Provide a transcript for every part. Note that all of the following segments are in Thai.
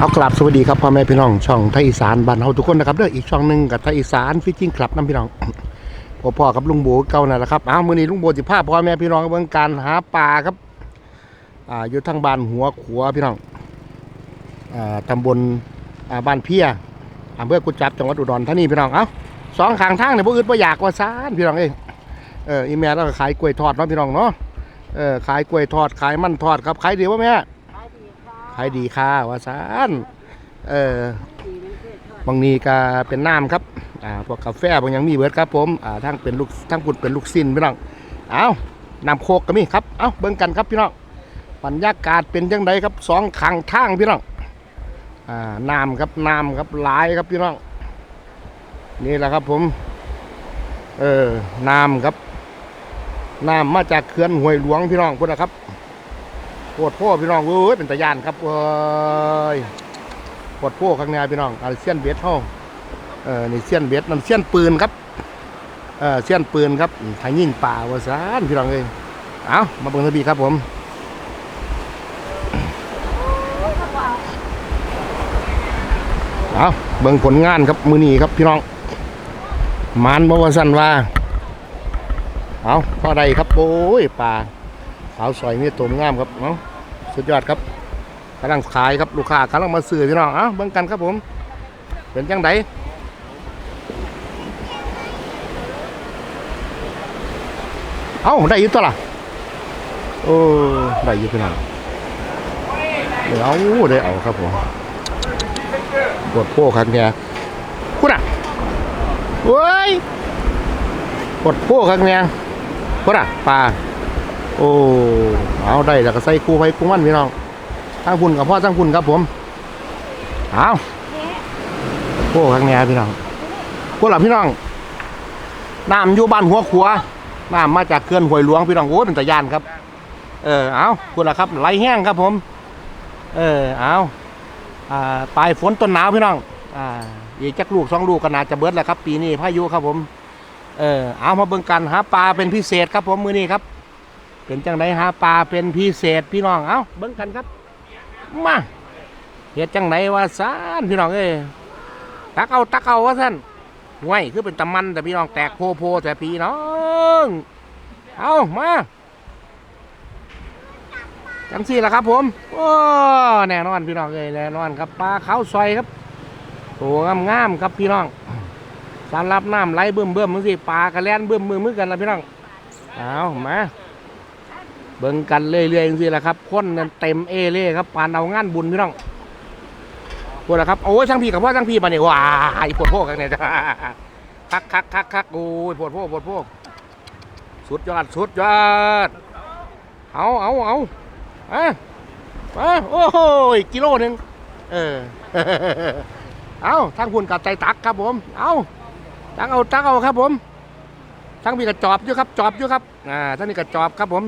เอากลับสวัสดีครับพ่อแม่พี่น้องช่องไทยอีสานบ้านเฮาทุกคนนะครับเด้ออีกช่องหนึ่งกับไทยอีสานฟิชชิ่งคลับน้ำพี่น้องพ่อพ่อกับลุงโบเก่านั่นแหละครับอ้าวมื้อนี้ลุงโบสิพาพ่อแม่พี่น้องเบิ่งการหาปลาครับอ่าอยู่ทางบ้านหัวขัวพี่น้องอ่าตำบลอ่าบ้านเพียอำเภอกุจจับจังหวัดอุดรธานีพี่น้องเอ้าสองข้างทางเนี่ยบ่อึดบ่อยากว่าซ่านพี่น้องเอ้ยเอออีแม่เราก็ขายกล้วยทอดเนาะพี่น้องเนาะเออขายกล้วยทอดขายมันทอดครับขายดีวะแม่ ขายดีค่ะว่าซานเออบางนี้ก็เป็นน้ำครับอ่าพวกกาแฟบางอย่างมีเบิร์ดครับผมอ่าทั้งเป็นลูกทั้งปุดเป็นลูกซินพี่น้องเอาน้ำโคกก็มีครับเอาเบิ่งกันครับพี่น้องบรรยากาศเป็นจังไดครับสองข้างทางพี่น้องอ่าน้ำครับน้ำครับหลายครับพี่น้องนี่แหละครับผมเออน้ำครับน้ำมาจากเขื่อนห้วยหลวงพี่น้องพุ่นนะครับ วดพ่อพี่น้องเอ้ยเป็นตะยานครับเอ้ยปวดพ่อข้างในพี่น้องเอาเสี้ยนเบ็ดเฮาเออนี่เสี้ยนเบ็ดนั่นเสี้ยนปืนครับเออเสี้ยนปืนครับทางยิงป่าวาซานพี่น้องเอ้ยเอามาเบิ่งทะบีครับผมเอาเบิ่งผลงานครับมือนีครับพี่น้องมานบว่าสั่นว่าเอาพอใดครับโอ้ยป่าขาวซอยมีตัวงามครับเนาะ สุดยอดครับกำลังขายครับลูกค้ากำลังมาซื้อพี่น้องเอ้าเบิ่งกันครับผม เป็นจังไดเอ้าได้อยู่ตัวละโอ้ได้อยู่พี่น้องเดี๋ยวเอาได้เอาครับผมปวดโป้ครับเนี่ยคุณอะเว้ยปวดโป้ครับเนี่ยคุณอะปลา โอ้เอาได้แล้วก็ใส่คู่ไปคู่มันพี่น้องทั้งพุ่นกับพ่อทั้งพุ่นครับผมเอาโอ้ข้างแง่พี่น้องพวกเราพี่น้องน้ำอยู่บ้านหัวขัวน้ำมาจากเขื่อนห้วยหลวงพี่น้องโอ้เป็นตะยานครับ เออเอาคุณล่ะครับไหลแห้งครับผม เออเอาอ่าปลายฝนต้นหนาวพี่น้องอ่าอีกจักลูกสองลูกก็น่าจะเบิดแล้วครับ ปีนี้พายุครับผม เออเอามาเบิ่งกันหาปลาเป็นพิเศษครับผมมือนี้ครับ เป็นจังไดหาปลาเป็นพิเศษพี่น้องเอ้าเบิ่งกันครับมาเฮ็ดจังไดว่าซานพี่น้องเอ้ยตักเอาตักเอาว่าซั่นห่วยคือเป็นตะมันแต่พี่น้องแตกโพโพแต่พี่น้องเอามาจังสี่ละครับ ผมโอ้แน่นอนพี่น้องเอ้ยแน่นอนครับปลาเขาซอยครับตัวงามๆครับพี่น้องสารรับน้ำไหลเบิ่มเบิ่มๆจังสิปลากระแลนเบิ่มมือมือกันละพี่น้องเอามา เบิ่งกันเรื่อยๆจริงๆแหละครับคนนั้นเต็มเอเล่ครับปานเอางานบุญพี่น้องพวกละครับโอ้ยช่างพี่กับพ่อช่างพี่มาเนี่ยว้ายปวดโพกกันเนี่ยคักคักคักคักโอ้ยปวดโพกปวดโพกสุดยอดสุดยอดเอาเอาเอาอะมาโอ้ยกิโลหนึ่งเออเอาทั้งคุณกับใจตักครับผม เอาตักเอาตักเอาครับผมทั้งพี่กับจอบอยู่ครับจอบอยู่ครับอ่าทั้งนี้กับจอบครับผม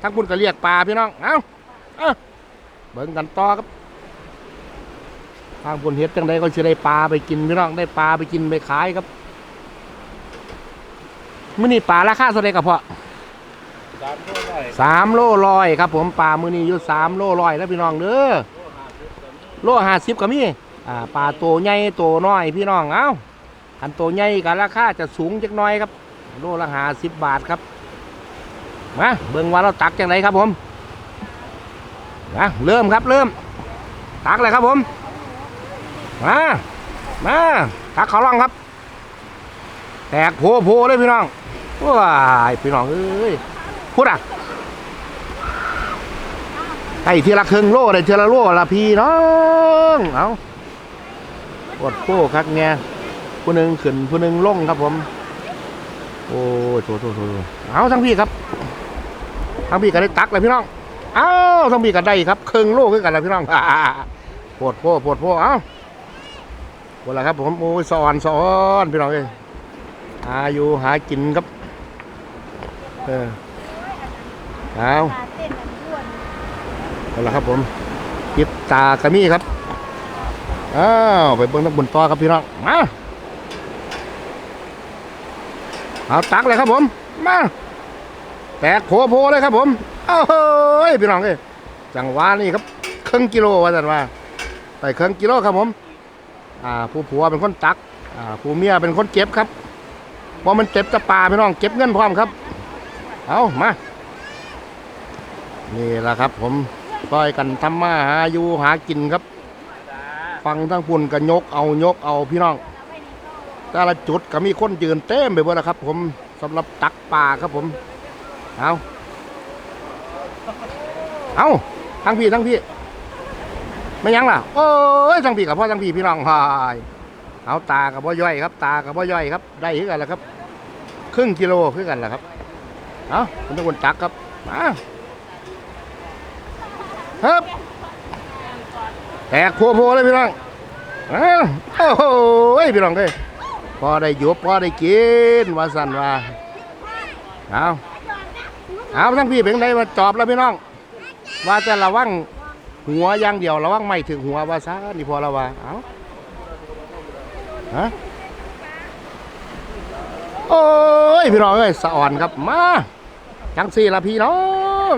ทั้งคุณก็เรียกปลาพี่น้อง เอาเอาเบิ่งกันต่อครับทางคุณเฮ็ดจังไดก็สิได้ปลาไปกินพี่น้องได้ปลาไปกินไปขายครับมื้อนี้ปลาราคาเท่าไหร่กับพ่อสามโลร้อยสามโลร้อยครับ ผมปลามื้อนี้อยู่สามโลร้อยแล้วพี่น้องเด้อโลห้าสิบก็มีอ่าปลาตัวใหญ่ตัวน้อยพี่น้องเอ้าอันตัวใหญ่ก็ราคาจะสูงจักหน่อยครับ โลละห้าสิบบาทครับ มาเบิ่งว่าเราตักจังไรครับผมมาเริ่มครับเริ่ม ตักเลยครับผม มามาตักเขาล่องครับ แตกโผโผเลยพี่น้องว้ายพี่น้องเอ้ยพูดอะไอ้ทีละครึ่งโลได้ทีละโลละพี่น้องเอาปวดโป้ครับแงผู้หนึ่งขึ้นผู้หนึ่งลงครับผม โอ้โถโถโถเอาทั้งพี่ครับ ทั้งพี่ก็ได้ตักเลยพี่น้องอ้าวทั้งพี่ก็ได้ครับเครึ่งโลคือกันแล้วพี่น้องปวดโพ่ปวดโพ่เอ้าหมดแล้วครับผมโอ้ยสอนสอนพี่น้องเอ้ยหาอยู่หากินครับ เออเอาหมดแล้วครับผมปิดตากระมี่ครับอ้าวไปเบิ้งทั้งบนต่อครับพี่น้องมาเอาตักเลยครับผมมา แตกโผโผเลยครับผมเอ้าเฮ้ยพี่น้องเอ้ยจังหวะนี่ครับครึ่งกิโลว่าสันว่าได้เครื่งกิโลครับผมอ่าผู้ผัวเป็นคนตักอ่าผู้เมียเป็นคนเก็บครับเพราะมันเก็บแตะปลาพี่น้องเก็บเงินพร้อมครับ เอามานี่แหละครับ ผมซอยกันทำมาหาอยู่หากินครับ ฟังทั้งพุ่นก็ยกเอายกเอาพี่น้อง แต่ละจุดก็มีคนยืนเต็มไปหมดแล้วครับ ผมสำหรับตักปลาครับผม เอาเอาทั้งพี่ทั้งพี่ ไม่ยั้งล่ะ โอ้ยทั้งพี่กับพ่อทั้งพี่พี่น้องหายเอาตากับพ่อย่อยครับ ตากับพ่อย่อยครับ ได้คือกันแล้วครับ ครึ่งกิโลคือกันแหละครับ เอาคุณทุกคนตักครับ มาครับแตกโพโพเลยพี่น้องอ้าวโอ้โหพี่น้องเอ้ยพอได้หยุบพอได้กินว่าสันว่าเอา เอาทั้งพี่เป็นไงมาจอบแล้วพี่น้อง ว่าจะระวังหัวอย่างเดียวระวังไม่ถึงหัวว่าซะนี่พอแล้วว่าเอาฮะโอ้ยพี่น้องเอ้ยสะอ่อนครับมาจังสี่ละพี่น้อง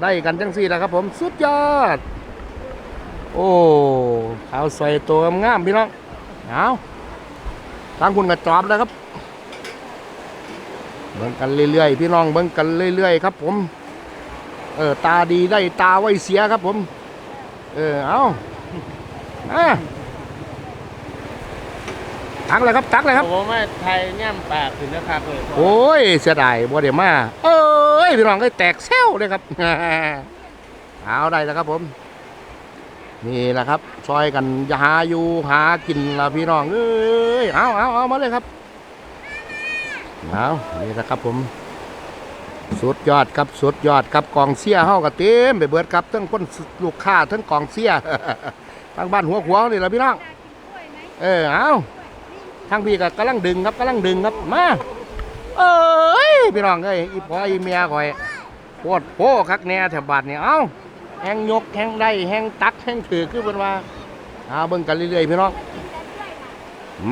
ได้กันจังสี่ละครับ ผมสุดยอด โอ้ขาวใส่ตัวงามพี่น้องเอาทางคุณกระจอบแล้วครับ บิ่งกันเรื่อยๆ พี่น้องเบิ่งกันเรื่อยๆ ครับ ผม เออตาดีได้ตาไว้เสียครับ ผม เออเอาอะตักเลยครับตักเลยครับผมว่าไทยแง่มปากถึงนะครับเลยโอ้ยเสียดายบ่เดี๋ยวมา เอ้ยพี่น้องก็แตกเซลเลยครับเอาได้แล้วครับ ผม นี่แหละครับ ซอยกันหาอยู่หากินละพี่น้องเอ้ยเอาเอาเอามาเลยครับ เอานี่แหละครับผม สุดยอดครับสุดยอดครับกองเสียเฮาก็เต็มไปเบิดครับทั้งคนลูกค้าทั้งกองเสียทางบ้านหัวขวางนี่แหละพี่น้องเออเอาทางพี่ก็กำลังดึงครับกำลังดึงครับมาเอ้ยพี่น้องเอ้ยอีพ่ออีเมียข่อยโคตรโพคักแน่แถวบ้านนี่ยเอ้าแห้งยกแห้งได้แห้งตักแห้งถือคือเป็นว่าเอาเบิ่งกันเรื่อยๆพี่น้อง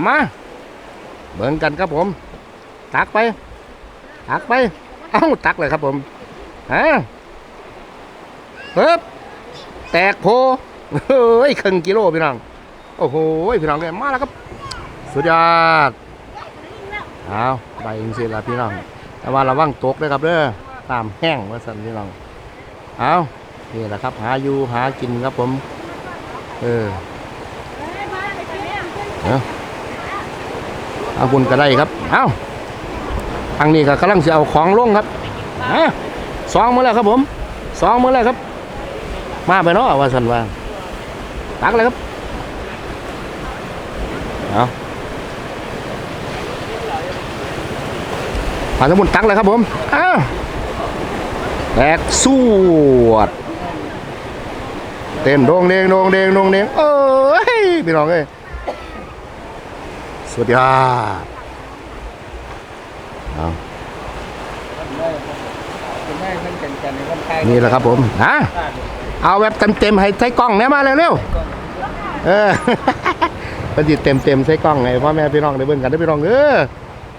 มาเบิ่งกันครับผม ตักไป ตักไป เอ้าตักเลยครับผมฮะเฮ้บแตกโพเฮ้ยครึ่งกิโลพี่น้อง โอ้โหพี่น้องเลยมาแล้วครับ สุดยอดเอาใบอิงสิละพี่น้อง แต่ว่าระวังตกด้วยครับเด้อ ตามแห้งว่าสันพี่น้อง เอานี่แหละครับ หาอยู่หากินครับผม เออเอาเอาคุณก็ได้ครับ เอา ทางนี้ก็กำลังจะเอาของลงครับฮะสองมาแล้วครับผมสองมาแล้วครับ มาไปเนาะว่าสันว่าตักเลยครับเอาผ่านสมุนตักเลยครับผมอ้าวแตกสวดเต้นโดงเดงโดงเดงโดงเดงเอ้ยพี่น้องเอ้ยสุดยอดเอาคุณแม่ท่านกันกันในคนไทยนี่แหละครับผมฮะเอาแบบเต็มๆให้ใช้กล้องแน่มาเร็วๆเออเป็นจิตเต็มๆใช้กล้องไงพ่อแม่พี่น้องได้เบิ่งกันได้พี่น้องเออ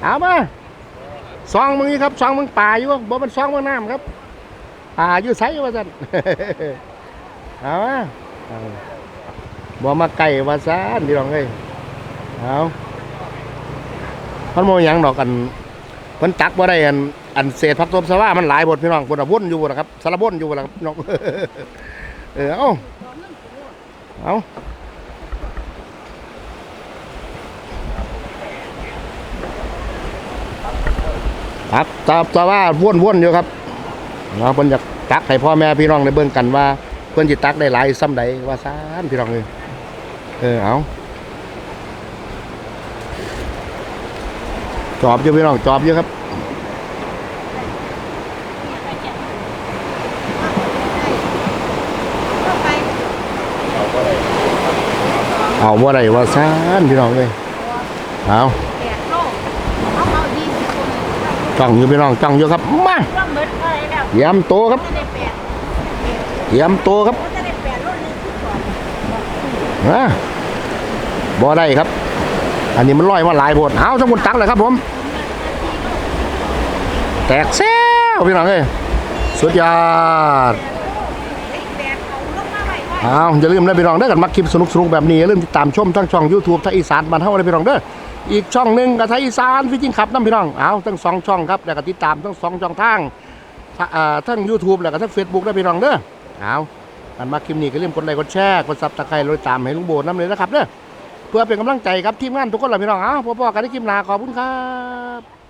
เอามาซองมึงนี่ครับซองมึงป่าอยู่บ่มันซองมึงน้ำครับป่าอยู่ไสว่าซั่นเอามาเอาบ่มาไก่ว่าซ่านพี่น้องเอ้ยเอามันโมหยังดอกกัน เพิ่นตักบ่ได้อันอันเศษผักตบสว่ามันหลายบทพี่น้องบนวนอยู่บ่ล่ะครับสารบนอยู่บ่ล่ะครับพี่น้องเออเอาเอาตักตับสว่าวนวนอยู่ครับเนาะเพิ่นอยากตักให้พ่อแม่พี่น้องได้เบิ่งกันว่าเพื่อนจิตักได้หลายซ้ำใดว่าซ่านพี่น้องเลยเออเอา จอบอยู่พี่น้องจอบอยู่ครับเอาว่าไรว่าซ่านพี่น้องเลยเอาจ้องอยู่พี่น้องจ้องอยู่ครับมาต้องเบิดอะไรแล้วเยี่ยมโตครับเยี่ยมโตครับบ่อนนะบ่ได้ครับ อันนี้มันลอยมาหลายโพดเอาสมุนตักเลยครับผม แตกแซวพี่น้องเอ้ยสุดยอดเอาอย่าลืมนะพี่น้องเด้อกันมาคลิปสนุกๆแบบนี้อย่าลืมติดตามชมทั้งช่อง YouTube ไทยอีสานบ้านเฮาเลยพี่น้องเด้ออีกช่องหนึ่งกับไทยอีสานฟิจิงขับน้ำพี่น้องเอาทั้งสองช่องครับแล้วก็ติดตามทั้งสองช่องทางทั้ง YouTube แล้วก็ทั้ง Facebook นะพี่น้องเด้อเอากันมาคลิปนี้ก็อย่าลืมกดไลค์กดแชร์กดซับสไครต์เลยตามให้ลุงโบน้ำเลยนะครับเด้อ เพื่อเป็นกำลังใจครับทีมงานทุกคนเลยพี่น้องเอาพบกันได้กิมนาขอบคุณครับ